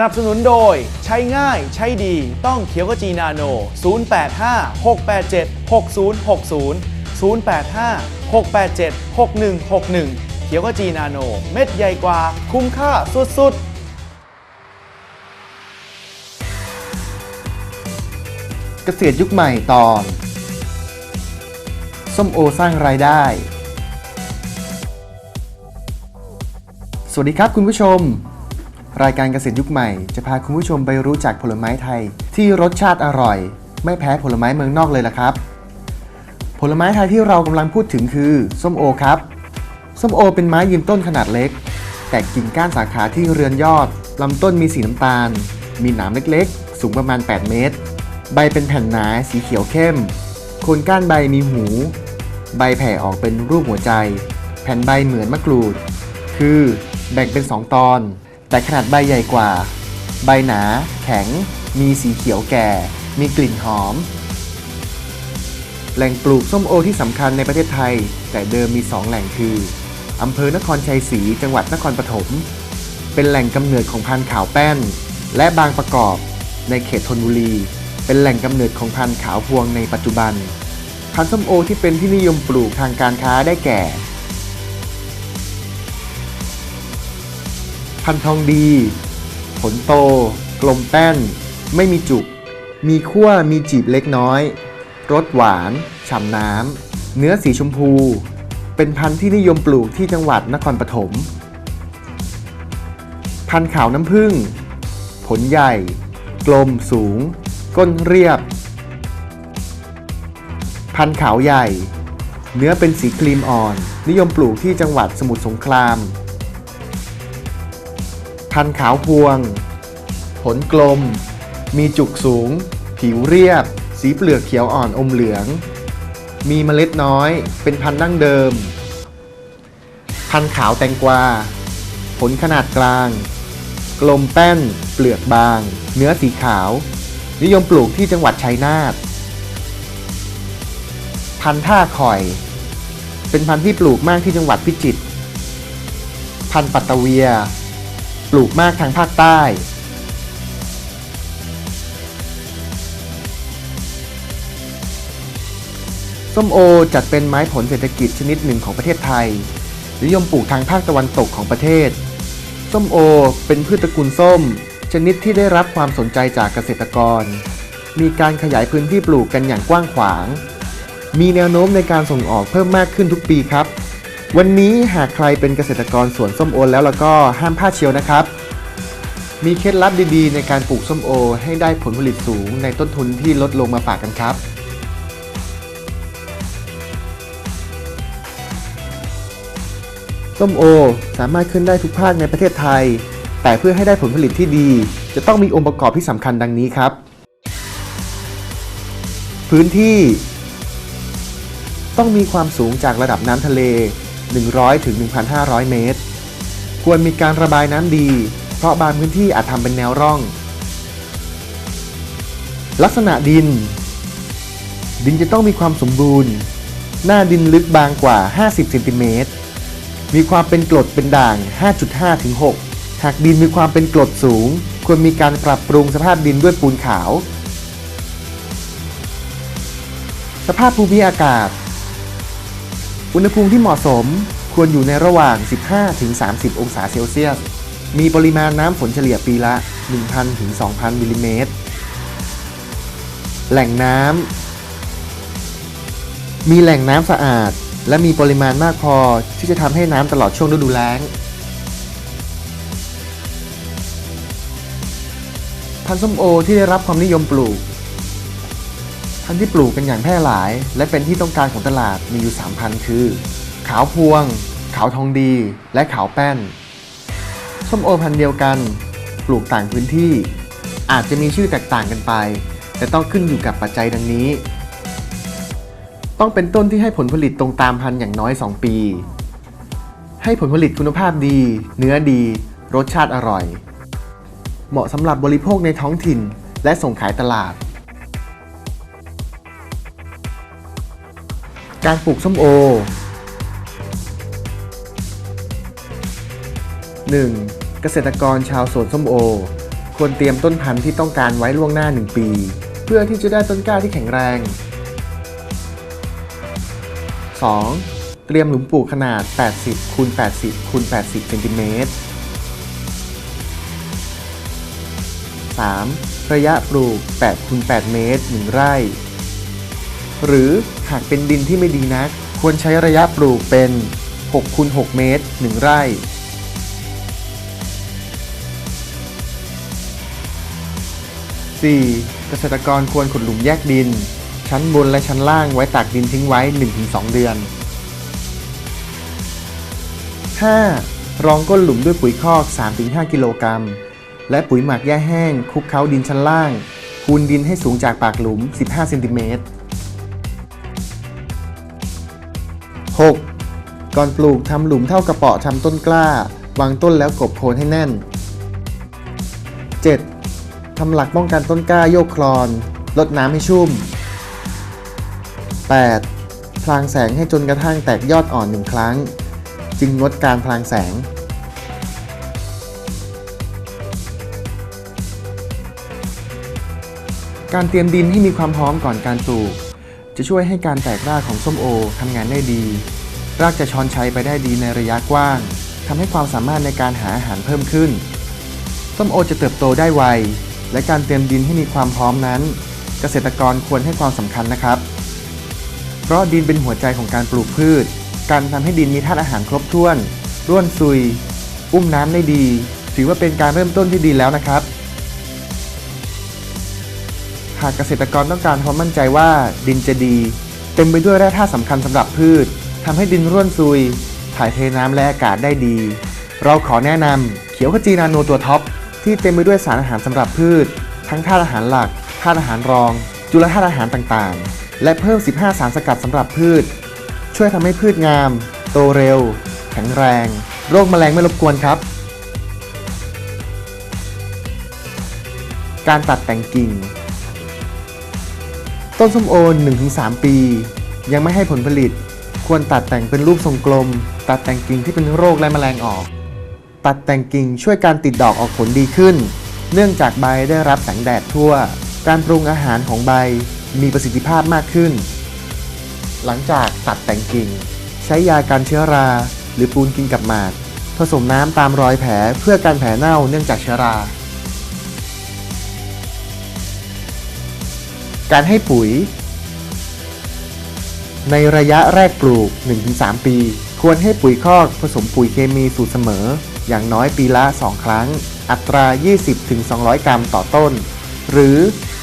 นับสนุนโดย ใช้ง่ายใช้ดีต้องเขียวกจีนาโน 085 687 6060 085 687 6161 เขียวกจีนาโน เม็ดใหญ่กว่า คุ้มค่าสุด ๆเกษตรยุคใหม่ตอน ส้มโอสร้างรายได้ สวัสดีครับคุณผู้ชม รายการเกษตรยุคใหม่จะพาคุณผู้ชมไปรู้จักผลไม้ไทย ที่รสชาติอร่อย ไม่แพ้ผลไม้เมืองนอกเลยล่ะครับ ผลไม้ไทยที่เรากำลังพูดถึงคือส้มโอครับ ส้มโอเป็นไม้ยืนต้นขนาดเล็ก แต่กิ่งก้านสาขาที่เรือนยอดลำต้นมีสีน้ำตาล มีหนามเล็กๆ สูงประมาณ 8 เมตร ใบเป็นแผ่นหนาสีเขียวเข้มโคนก้านใบมีหู ใบแผ่ออกเป็นรูปหัวใจ แผ่นใบเหมือนมะกรูด คือแบ่งเป็น 2 ตอน แต่ขนาดใบใหญ่กว่า ใบหนา แข็ง มีสีเขียวแก่ มีกลิ่นหอม แหล่งปลูกส้มโอที่สำคัญในประเทศไทย แต่เดิมมี 2 แหล่งคืออำเภอนครชัยศรีจังหวัดนครปฐมเป็นแหล่งกำเนิดของพันธุ์ขาวแป้น และบางประกอบในเขตธนบุรี เป็นแหล่งกำเนิดของพันธุ์ขาวพวงในปัจจุบัน พันธุ์ส้มโอที่เป็นที่นิยมปลูกทางการค้าได้แก่ พันธุ์ทองดี ผลโต กลมแป้น ไม่มีจุก มีขั้วมีจีบเล็กน้อย รสหวาน ฉ่ำน้ำ เนื้อสีชมพู เป็นพันธุ์ที่นิยมปลูกที่จังหวัดนครปฐม พันธุ์ขาวน้ำผึ้ง ผลใหญ่ กลมสูง ก้นเรียบ พันธุ์ขาวใหญ่ เนื้อเป็นสีครีมอ่อน นิยมปลูกที่จังหวัดสมุทรสงคราม พันธุ์ขาวพวง ผลกลม มีจุกสูง ผิวเรียบ สีเปลือกเขียวอ่อนอมเหลือง มีเมล็ดน้อย เป็นพันธุ์ดั้งเดิม พันธุ์ขาวแตงกวา ผลขนาดกลาง กลมแป้น เปลือกบาง เนื้อสีขาว นิยมปลูกที่จังหวัดชัยนาท พันธุ์ท่าข่อย เป็นพันธุ์ที่ปลูกมากที่จังหวัดพิจิตร พันธุ์ปัตตเวีย ปลูกมากทางภาคใต้ ส้มโอจัดเป็นไม้ผลเศรษฐกิจชนิดหนึ่งของประเทศไทย นิยมปลูกทางภาคตะวันตกของประเทศ ส้มโอเป็นพืชตระกูลส้ม ชนิดที่ได้รับความสนใจจากเกษตรกร มีการขยายพื้นที่ปลูกกันอย่างกว้างขวาง มีแนวโน้มในการส่งออกเพิ่มมากขึ้นทุกปีครับ วันนี้หากใครเป็นเกษตรกรสวนส้มโอแล้วแล้วก็ห้ามพลาดเชียวนะครับ มีเคล็ดลับดีๆ ในการปลูกส้มโอ ให้ได้ผลผลิตสูงในต้นทุนที่ลดลงมาฝากกันครับ ส้มโอสามารถขึ้นได้ทุกภาคในประเทศไทย แต่เพื่อให้ได้ผลผลิตที่ดี จะต้องมีองค์ประกอบที่สำคัญดังนี้ครับ พื้นที่ ต้องมีความสูงจากระดับน้ำทะเล 100ถึง1,500 เมตร ควรมีการระบายน้ำดี เพราะบางพื้นที่อาจทำเป็นแนวร่อง ลักษณะดิน ดินจะต้องมีความสมบูรณ์ หน้าดินลึกบางกว่า 50เซนติเมตร มีความเป็นกรดเป็นด่าง 5.5ถึง6หากดินมีความเป็นกรดสูง ควรมีการปรับปรุงสภาพดินด้วยปูนขาว สภาพภูมิอากาศ อุณหภูมิที่เหมาะสมควรอยู่ในระหว่าง 15-30 องศาเซลเซียส มีปริมาณน้ำฝนเฉลี่ยปีละ 1,000-2,000มิลลิเมตร แหล่งน้ำ มีแหล่งน้ำสะอาด และมีปริมาณมากพอที่จะทำให้น้ำตลอดช่วงฤดูแล้ง พันธุ์ส้มโอที่ได้รับความนิยมปลูก พันธุ์ที่ปลูกกันอย่างแพร่หลาย และเป็นที่ต้องการของตลาดมีอยู่ 3 พันธุ์คือ ขาวพวง ขาวทองดี และขาวแป้น ส้มโอพันธุ์เดียวกัน ปลูกต่างพื้นที่ อาจจะมีชื่อแตกต่างกันไป แต่ต้องขึ้นอยู่กับปัจจัยดังนี้ ต้องเป็นต้นที่ให้ผลผลิตตรงตามพันธุ์อย่างน้อย 2 ปี ให้ผลผลิตคุณภาพดี เนื้อดี รสชาติอร่อย เหมาะสำหรับบริโภคในท้องถิ่น และส่งขายตลาด การปลูกส้มโอ 1. เกษตรกรชาวสวนส้มโอ ควรเตรียมต้นพันธุ์ที่ต้องการไว้ล่วงหน้า 1 ปี เพื่อที่จะได้ต้นกล้าที่แข็งแรง 2. เตรียมหลุมปลูกขนาด 80คูณ80คูณ80เซนติเมตร 3. ระยะปลูก8คูณ8เมตร 1 ไร่ หรือหากเป็นดินที่ไม่ดีนัก ควรใช้ระยะปลูกเป็น6คูณ6เมตร 1 ไร่ 4. เกษตรกรควรขุดหลุมแยกดิน ชั้นบนและชั้นล่างไว้ตากดินทิ้งไว้ 1-2 เดือน 5. รองก้นหลุมด้วยปุ๋ยคอก 3-5 กิโลกรัม และปุ๋ยหมักหญ้าแห้งคลุกเคล้าดินชั้นล่างคูณดินให้สูงจากปากหลุม 15เซนติเมตร ก่อนปลูกทำหลุมเท่ากระเปาะทำต้นกล้า วางต้นแล้วกบโคนให้แน่น 7. ทำหลักป้องกันต้นกล้าโยกคลอนลดน้ำให้ชุ่ม 8. พลางแสงให้จนกระทั่งแตกยอดอ่อนหนึ่งครั้ง จึงงดการพลางแสง การเตรียมดินให้มีความพร้อมก่อนการปลูก จะช่วยให้การแตกรากของส้มโอทำงานได้ดี รากจะช้อนชัยไปได้ดีในระยะกว้างทำให้ความสามารถในการหาอาหารเพิ่มขึ้น ส้มโอจะเติบโตได้ไว และการเตรียมดินให้มีความพร้อมนั้น เกษตรกรควรให้ความสำคัญนะครับ เพราะดินเป็นหัวใจของการปลูกพืช การทำให้ดินมีธาตุอาหารครบถ้วน ร่วนซุย อุ้มน้ำได้ดี ถือว่าเป็นการเริ่มต้นที่ดีแล้วนะครับ หากเกษตรกรต้องการความมั่นใจว่าดินจะดี เต็มไปด้วยแร่ธาตุสำคัญสำหรับพืช ทำให้ดินร่วนซุย ถ่ายเทน้ำและอากาศได้ดี เราขอแนะนำเขียวขจีนาโนตัวท็อป ที่เต็มไปด้วยสารอาหารสำหรับพืช ทั้งธาตุอาหารหลักธาตุอาหารรอง จุลธาตุอาหารต่างๆ และเพิ่ม 15 สารสกัดสำหรับพืช ช่วยทำให้พืชงาม โตเร็ว แข็งแรง โรคแมลงไม่รบกวนครับ การตัดแต่งกิ่ง ต้นส้มโอ 1-3 ปี ยังไม่ให้ผลผลิต ควรตัดแต่งเป็นรูปทรงกลม ตัดแต่งกิ่งที่เป็นโรคและแมลงออก ตัดแต่งกิ่งช่วยการติดดอกออกผลดีขึ้น เนื่องจากใบได้รับแสงแดดทั่ว การปรุงอาหารของใบมีประสิทธิภาพมากขึ้น หลังจากตัดแต่งกิ่ง ใช้ยาการเชื้อรา หรือปูนกินกับหมาก ผสมน้ำตามรอยแผลเพื่อการแผลเน่าเนื่องจากเชื้อรา การให้ปุ๋ย ในระยะแรกปลูก 1-3 ปี ควรให้ปุ๋ยคอกผสมปุ๋ยเคมีสูตรเสมอ อย่างน้อยปีละ 2 ครั้ง อัตรา 20-200 กรัมต่อต้น หรือ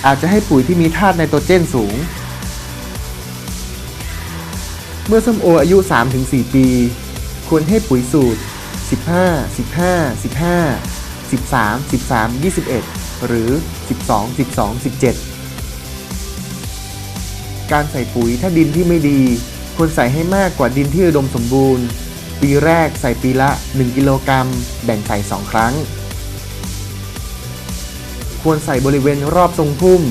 อาจจะให้ปุ๋ยที่มีธาตุไนโตรเจนสูง เมื่อส้มโออายุ 3-4 ปี ควรให้ปุ๋ยสูตร 15 15 15 13 13 21 หรือ 12 12 17 การใส่ปุ๋ยถ้าดินที่ไม่ดี ควรใส่ให้มากกว่าดินที่อุดมสมบูรณ์ ปีแรกใส่ปีละ 1 กิโลกรัม แบ่งใส่ 2 ครั้ง ควรใส่บริเวณรอบทรงพุ่ม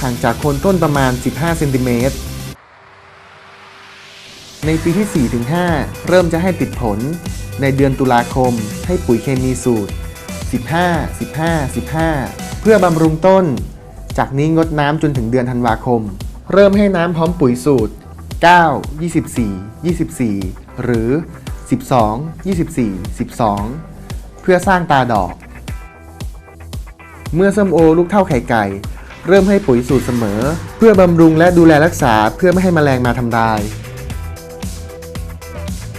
ห่างจากโคนต้นประมาณ 15 เซนติเมตร ในปีที่ 4-5 เริ่มจะให้ติดผล ในเดือนตุลาคม ให้ปุ๋ยเคมีสูตร 15 15 15 เพื่อบำรุงต้น จากนี้งดน้ำจนถึงเดือนธันวาคม เริ่มให้น้ำพร้อมปุ๋ยสูตร 9 24 24 หรือ 12 24 12 เพื่อสร้างตาดอก เมื่อส้มโอลูกเท่าไข่ไก่ เริ่มให้ปุ๋ยสูตรเสมอ เพื่อบำรุงและดูแลรักษาเพื่อไม่ให้แมลงมาทำลาย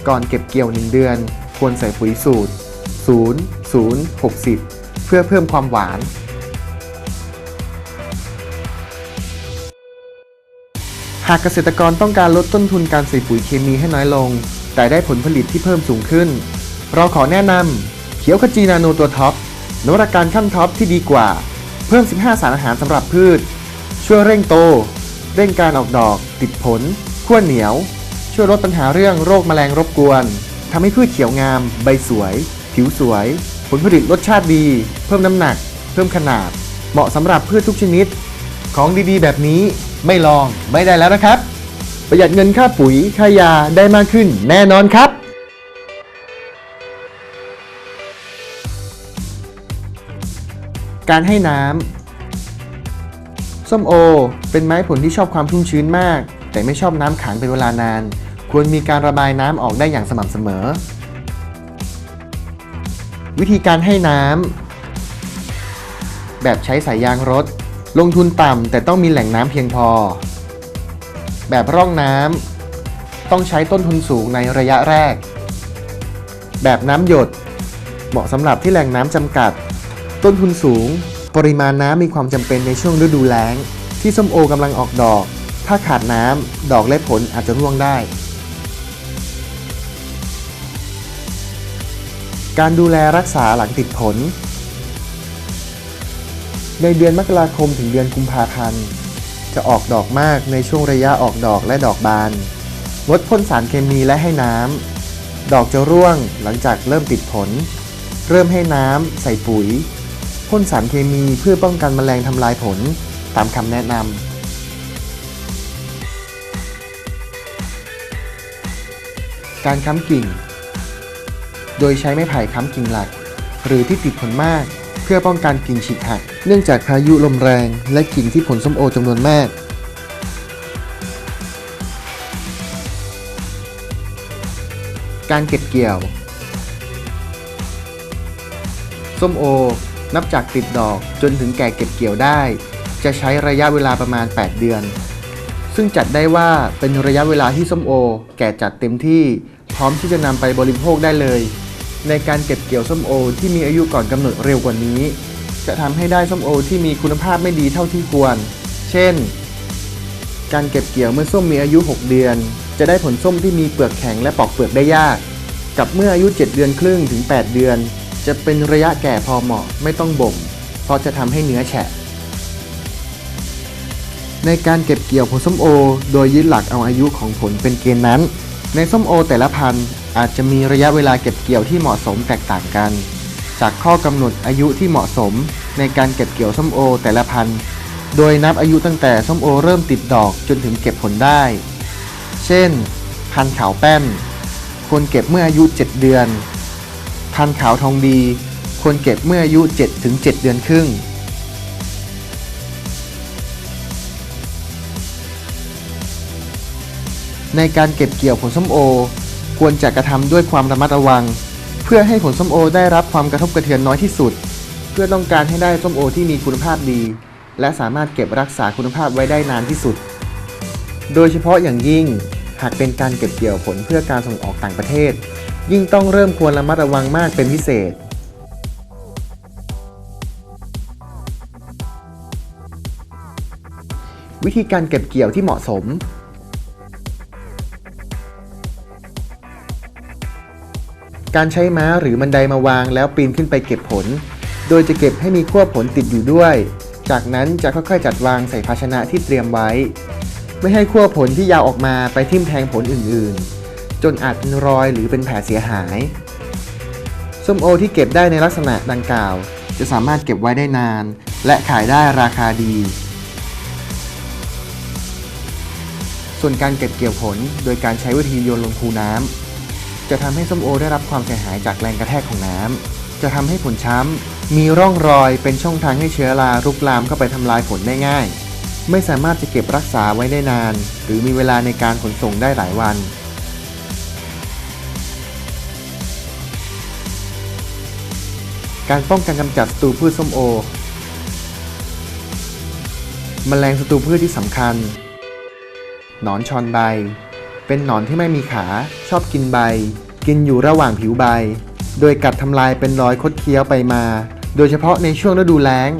ก่อนเก็บเกี่ยว1เดือน ควรใส่ปุ๋ยสูตร 0 0 60 เพื่อเพิ่มความหวาน หากเกษตรกรต้องการลดต้นทุนการใส่ปุ๋ยเคมีให้น้อยลง แต่ได้ผลผลิตที่เพิ่มสูงขึ้น เราขอแนะนำเขียวขจีนาโนตัวท็อปนวัตกรรมขั้นท็อปที่ดีกว่า เพิ่ม 15 สารอาหารสำหรับพืช ช่วยเร่งโต เร่งการออกดอก ติดผลขั้วเหนียว ช่วยลดปัญหาเรื่องโรคแมลงรบกวนทำให้พืชเขียวงาม ใบสวย ผิวสวย ผลผลิตรสชาติดี เพิ่มน้ำหนัก เพิ่มขนาด เหมาะสำหรับพืชทุกชนิด ของดีๆ แบบนี้ ไม่ลองไม่ได้แล้วนะครับ ประหยัดเงินค่าปุ๋ยค่ายาได้มากขึ้นแน่นอนครับการให้น้ำส้มโอ เป็นไม้ผลที่ชอบความชุ่มชื้นมาก แต่ไม่ชอบน้ำขังเป็นเวลานาน ควรมีการระบายน้ำออกได้อย่างสม่ำเสมอ วิธีการให้น้ำแบบใช้สายยางรถ ลงทุนต่ำแต่ต้องมีแหล่งน้ำเพียงพอ แบบร่องน้ำต้องใช้ต้นทุนสูงในระยะแรก แบบน้ำหยด เหมาะสำหรับที่แหล่งน้ำจำกัด ต้นทุนสูง ปริมาณน้ำมีความจำเป็นในช่วงฤดูแล้ง ที่ส้มโอกำลังออกดอก ถ้าขาดน้ำดอกและผลอาจจะร่วงได้ การดูแลรักษาหลังติดผล ในเดือนมกราคมถึงเดือนกุมภาพันธ์ จะออกดอกมากในช่วงระยะออกดอกและดอกบาน งดพ่นสารเคมีและให้น้ำ ดอกจะร่วงหลังจากเริ่มติดผล เริ่มให้น้ำใส่ปุ๋ย พ่นสารเคมีเพื่อป้องกันแมลงทำลายผลตามคำแนะนำการค้ำกิ่ง โดยใช้ไม้ไผ่ค้ำกิ่งหลัก หรือที่ติดผลมากเพื่อป้องกันกิ่งฉีกหัก เนื่องจากพายุลมแรงและกิ่งที่ผลส้มโอจำนวนมาก การเก็บเกี่ยว ส้มโอ นับจากติดดอกจนถึงแก่เก็บเกี่ยวได้ จะใช้ระยะเวลาประมาณ 8 เดือน ซึ่งจัดได้ว่าเป็นระยะเวลาที่ส้มโอ แก่จัดเต็มที่พร้อมที่จะนำไปบริโภคได้เลย ในการเก็บเกี่ยวส้มโอที่มีอายุก่อนกำหนดเร็วกว่านี้ จะทำให้ได้ส้มโอที่มีคุณภาพไม่ดีเท่าที่ควร เช่น การเก็บเกี่ยวเมื่อส้มมีอายุ 6 เดือน จะได้ผลส้มที่มีเปลือกแข็งและปอกเปลือกได้ยาก กับเมื่ออายุ 7 เดือนครึ่งถึง 8 เดือน จะเป็นระยะแก่พอเหมาะไม่ต้องบ่ม เพราะจะทำให้เนื้อแฉะ ในการเก็บเกี่ยวผลส้มโอ โดยยึดหลักเอาอายุของผลเป็นเกณฑ์นั้น ในส้มโอแต่ละพันธุ์อาจจะมีระยะเวลาเก็บเกี่ยวที่เหมาะสมแตกต่างกัน จากข้อกำหนดอายุที่เหมาะสมในการเก็บเกี่ยวส้มโอแต่ละพันธุ์โดยนับอายุตั้งแต่ส้มโอเริ่มติดดอกจนถึงเก็บผลได้ เช่น พันธุ์ขาวแป้น ควรเก็บเมื่ออายุ 7 เดือน พันธุ์ขาวทองดี ควรเก็บเมื่ออายุ 7 ถึง 7 เดือนครึ่ง ในการเก็บเกี่ยวผลส้มโอ ควรจะกระทำด้วยความระมัดระวัง เพื่อให้ผลส้มโอได้รับความกระทบกระเทือนน้อยที่สุด เพื่อต้องการให้ได้ส้มโอที่มีคุณภาพดี และสามารถเก็บรักษาคุณภาพไว้ได้นานที่สุด โดยเฉพาะอย่างยิ่งหากเป็นการเก็บเกี่ยวผลเพื่อการส่งออกต่างประเทศ ยิ่งต้องเริ่มควรระมัดระวังมากเป็นพิเศษ วิธีการเก็บเกี่ยวที่เหมาะสม การใช้ม้าหรือบันไดมาวางแล้วปีนขึ้นไปเก็บผล โดยจะเก็บให้มีขั้วผลติดอยู่ด้วย จากนั้นจะค่อยๆจัดวางใส่ภาชนะที่เตรียมไว้ ไม่ให้ขั้วผลที่ยาวออกมาไปทิ่มแทงผลอื่นๆ จนอาจเป็นรอยหรือเป็นแผลเสียหาย ส้มโอที่เก็บได้ในลักษณะดังกล่าว จะสามารถเก็บไว้ได้นาน และขายได้ราคาดี ส่วนการเก็บเกี่ยวผลโดยการใช้วิธีโยนลงคูน้ำ จะทำให้ส้มโอได้รับความเสียหายจากแรงกระแทกของน้ำจะทำให้ผลช้ำมีร่องรอยเป็นช่องทางให้เชื้อรารุกลามเข้าไปทำลายผลได้ง่าย ไม่สามารถจะเก็บรักษาไว้ได้นาน หรือมีเวลาในการขนส่งได้หลายวันการป้องกันกำจัดศัตรูพืชส้มโอ แมลงศัตรูพืชที่สำคัญ หนอนชอนใบ เป็นหนอนที่ไม่มีขา ชอบกินใบ กินอยู่ระหว่างผิวใบ โดยกัดทำลายเป็นรอยคดเคี้ยวไปมา โดยเฉพาะในช่วงฤดูแล้ง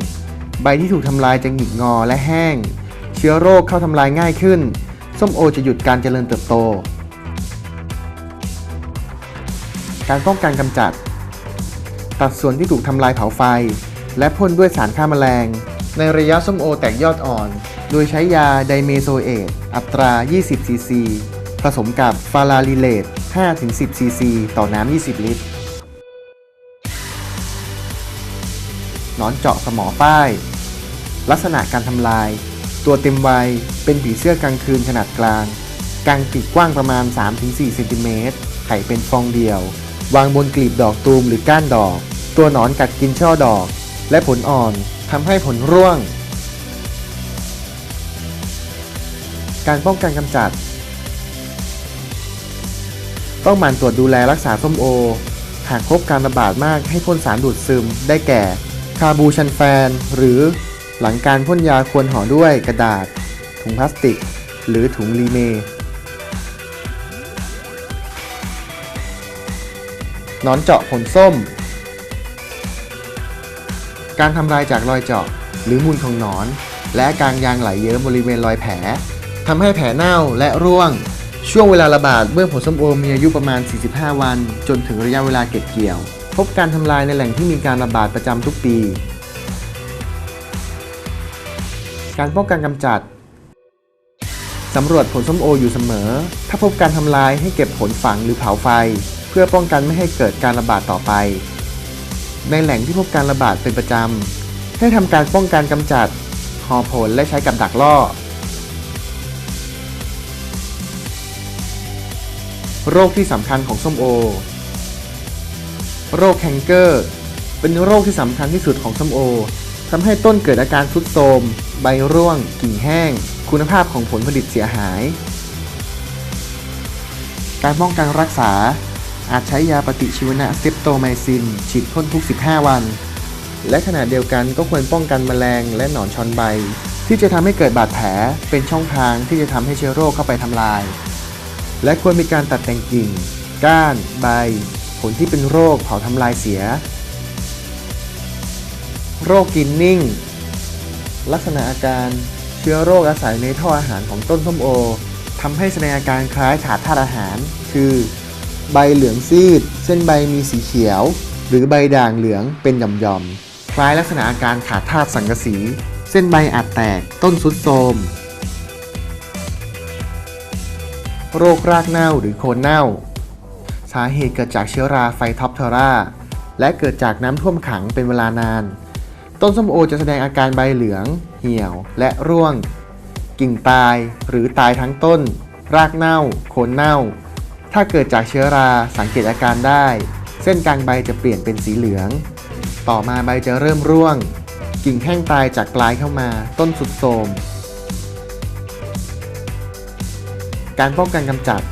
ใบที่ถูกทำลายจะหงิกงอและแห้ง เชื้อโรคเข้าทำลายง่ายขึ้น ส้มโอจะหยุดการเจริญเติบโต การป้องกันกำจัด ตัดส่วนที่ถูกทำลายเผาไฟ และพ่นด้วยสารฆ่าแมลง ในระยะส้มโอแตกยอดอ่อน โดยใช้ยาไดเมโซเอตอัตรา 20 ซีซี ผสมกับฟาลาลิเลต 5-10 ซีซี ต่อน้ำ 20 ลิตร นอนเจาะสมอป้าย ลักษณะการทำลาย ตัวเต็มวัย เป็นผีเสื้อกลางคืนขนาดกลาง กลางปีกกว้างประมาณ 3-4 เซนติเมตร ไข่เป็นฟองเดียว วางบนกลีบดอกตูมหรือก้านดอก ตัวหนอนกัดกินช่อดอก และผลอ่อนทำให้ผลร่วง การป้องกันกำจัด ต้องหมั่นตรวจดูแลรักษาส้มโอ หากพบการระบาดมากให้พ่นสารดูดซึม ได้แก่ คาบูชันแฟน หรือหลังการพ่นยาควรห่อด้วยกระดาษ ถุงพลาสติก หรือถุงรีเมหนอนเจาะผลส้ม การทำลายจากรอยเจาะหรือมูลของหนอน และการยางไหลเยิ้มบริเวณรอยแผลทำให้แผลเน่าและร่วง ช่วงเวลาระบาดเมื่อผลส้มโอมีอายุประมาณ 45 วัน จนถึงระยะเวลาเก็บเกี่ยว พบการทำลายในแหล่งที่มีการระบาดประจำทุกปี การป้องกันกำจัดสำรวจผลส้มโออยู่เสมอ ถ้าพบการทำลายให้เก็บผลฝังหรือเผาไฟ เพื่อป้องกันไม่ให้เกิดการระบาดต่อไป ในแหล่งที่พบการระบาดเป็นประจำให้ทำการป้องกันกำจัดห่อผลและใช้กับดักล่อ โรคที่สำคัญของส้มโอ โรคแคนเกอร์ เป็นโรคที่สำคัญที่สุดของส้มโอทำให้ต้นเกิดอาการทรุดโทรมใบร่วง กิ่งแห้ง คุณภาพของผลผลิตเสียหาย การป้องกันรักษาอาจใช้ยาปฏิชีวนะเตปโตไมซิน ฉีดพ่นทุก 15 วัน และขณะเดียวกันก็ควรป้องกันแมลงและหนอนชอนใบ ที่จะทำให้เกิดบาดแผลเป็นช่องทางที่จะทำให้เชื้อโรคเข้าไปทำลาย และควรมีการตัดแต่งกิ่ง ก้าน ใบ ผลที่เป็นโรคเผาทำลายเสีย โรคกินนิ่ง ลักษณะอาการเชื้อโรคอาศัยในท่ออาหารของต้นส้มโอทำให้แสดงอาการคล้ายขาดธาตุอาหาร คือ ใบเหลืองซีด เส้นใบมีสีเขียว หรือใบด่างเหลืองเป็นหย่อมๆคล้ายลักษณะอาการขาดธาตุสังกะสี เส้นใบอาจแตกต้นสุดโทรม โรครากเน่าหรือโคนเน่า สาเหตุเกิดจากเชื้อราไฟท็อปเทอร่าและเกิดจากน้ำท่วมขังเป็นเวลานาน ต้นส้มโอจะแสดงอาการใบเหลือง เหี่ยว และร่วง กิ่งตายหรือตายทั้งต้น รากเน่า โคนเน่า ถ้าเกิดจากเชื้อราสังเกตอาการได้ เส้นกลางใบจะเปลี่ยนเป็นสีเหลือง ต่อมาใบจะเริ่มร่วง กิ่งแห้งตายจากปลายเข้ามา ต้นสุดโทรม การป้องกันกำจัด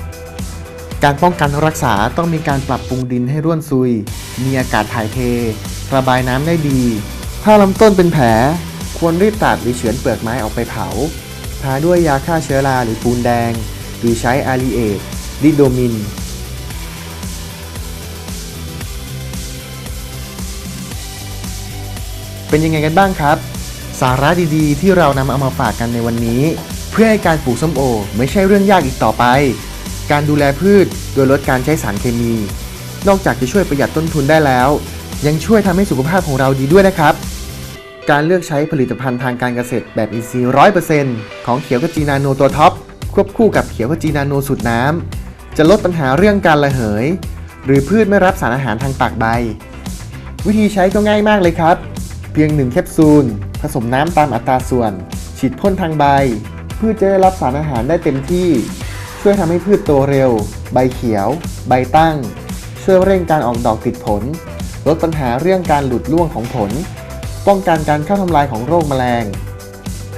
การป้องกันรักษาต้องมีการปรับปรุงดินให้ร่วนซุย มีอากาศถ่ายเท ระบายน้ำได้ดี ถ้าลำต้นเป็นแผล ควรรีบตัดหรือเฉือนเปลือกไม้ออกไปเผา ทาด้วยยาฆ่าเชื้อราหรือปูนแดง หรือใช้อารีเอทดิโดมินเป็นยังไงกันบ้างครับ สาระดีๆ ที่เรานำเอามาฝากกันในวันนี้ เพื่อให้การปลูกส้มโอ ไม่ใช่เรื่องยากอีกต่อไป การดูแลพืชโดยลดการใช้สารเคมี นอกจากจะช่วยประหยัดต้นทุนได้แล้ว ยังช่วยทำให้สุขภาพของเราดีด้วยนะครับ การเลือกใช้ผลิตภัณฑ์ทางการเกษตรแบบอินทรีย์ร้อยเปอร์เซ็นต์ของเขียวขจีนาโนตัวท็อปควบคู่กับเขียวขจีนาโนสูตรน้ำจะลดปัญหาเรื่องการระเหย หรือพืชไม่รับสารอาหารทางปากใบ วิธีใช้ก็ง่ายมากเลยครับ เพียง1แคปซูล ผสมน้ำตามอัตราส่วน ฉีดพ่นทางใบ พืชจะได้รับสารอาหารได้เต็มที่ ช่วยทำให้พืชโตเร็ว ใบเขียว ใบตั้ง ช่วยเร่งการออกดอกติดผล ลดปัญหาเรื่องการหลุดร่วงของผล ป้องกันการเข้าทำลายของโรคแมลง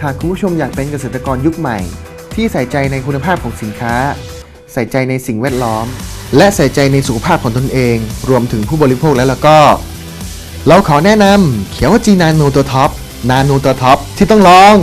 หากคุณผู้ชมอยากเป็นเกษตรกรยุคใหม่ ที่ใส่ใจในคุณภาพของสินค้า ใส่ใจในสิ่งแวดล้อม และใส่ใจในสุขภาพของตนเอง รวมถึงผู้บริโภคแล้วแล้วก็ เราขอแนะนำเขียวจีนาโนตัวท็อป นาโนตัวท็อปที่ต้องลอง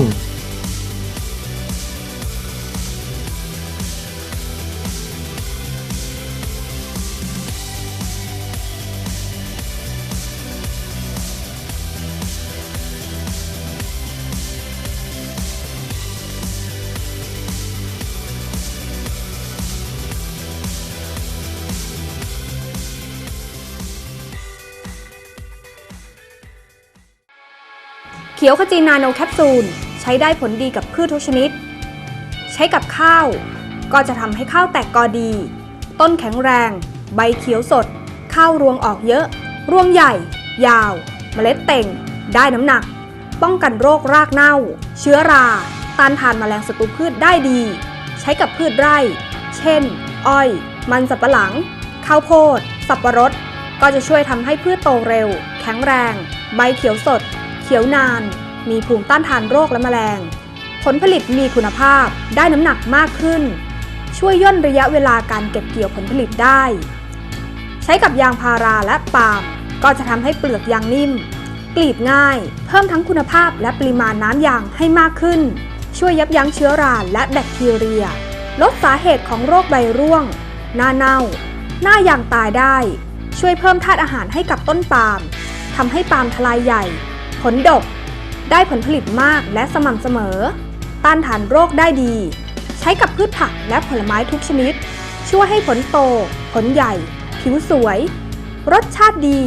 ขียวขจีนาโนแคปซูล ใช้ได้ผลดีกับพืชทุกชนิด ใช้กับข้าว ก็จะทำให้ข้าวแตกกอดี ต้นแข็งแรง ใบเขียวสด ข้าวรวงออกเยอะ รวงใหญ่ ยาว เมล็ดเต่ง ได้น้ำหนัก ป้องกันโรครากเน่า เชื้อรา ต้านทานแมลงศัตรูพืชได้ดี ใช้กับพืชไร่ เช่น อ้อย มันสับปะหลัง ข้าวโพด สับปะรด ก็จะช่วยทำให้พืชโตเร็ว แข็งแรง ใบเขียวสด ขียวนาน มีภูมิต้านทานโรคและแมลง ผลผลิตมีคุณภาพได้น้ำหนักมากขึ้น ช่วยย่นระยะเวลาการเก็บเกี่ยวผลผลิตได้ ใช้กับยางพาราและปาล์มก็จะทำให้เปลือกยางนิ่ม กลีบง่าย เพิ่มทั้งคุณภาพและปริมาณน้ำยางให้มากขึ้น ช่วยยับยั้งเชื้อราและแบคทีเรีย ลดสาเหตุของโรคใบร่วง หน้าเน่า หน้ายางตายได้ ช่วยเพิ่มธาตุอาหารให้กับต้นปาล์มทำให้ปาล์มทลายใหญ่ ผลดก ได้ผลผลิตมากและสม่ำเสมอ ต้านทานโรคได้ดี ใช้กับพืชผักและผลไม้ทุกชนิด ช่วยให้ผลโต ผลใหญ่ ผิวสวย รสชาติดี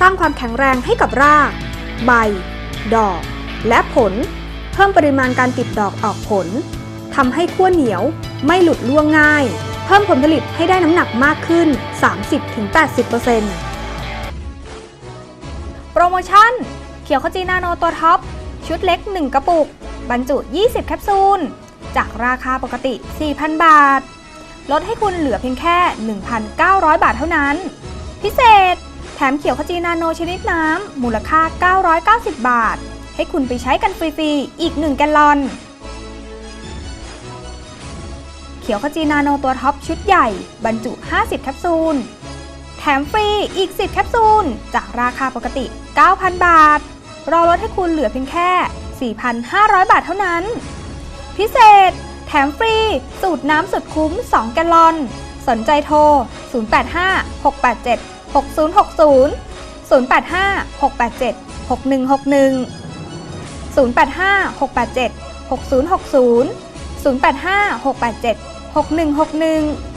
สร้างความแข็งแรงให้กับราก ใบ ดอก และผล เพิ่มปริมาณการติดดอกออกผลทำให้ขั้วเหนียวไม่หลุดล่วงง่าย เพิ่มผลผลิตให้ได้น้ำหนักมากขึ้น 30-80%โปรโมชั่น เขียวขจีนาโนตัวท็อป ชุดเล็ก 1 กระปุก บรรจุ 20 แคปซูล จากราคาปกติ 4,000 บาท ลดให้คุณเหลือเพียงแค่ 1,900 บาทเท่านั้น พิเศษ แถมเขียวขจีนาโนชนิดน้ำ มูลค่า 990 บาท ให้คุณไปใช้กันฟรีๆ อีก 1 แกลลอน เขียวขจีนาโนตัวท็อปชุดใหญ่ บรรจุ 50 แคปซูลแถมฟรีอีก 10 แคปซูล จากราคาปกติ 9,000 บาท รอลดให้คุณเหลือเพียงแค่ 4,500 บาทเท่านั้น พิเศษ แถมฟรี สูตรน้ำสุดคุ้ม 2 แกลลอน สนใจโทร 085 687 6060 085 687 6161 085 687 6060 085 687 6161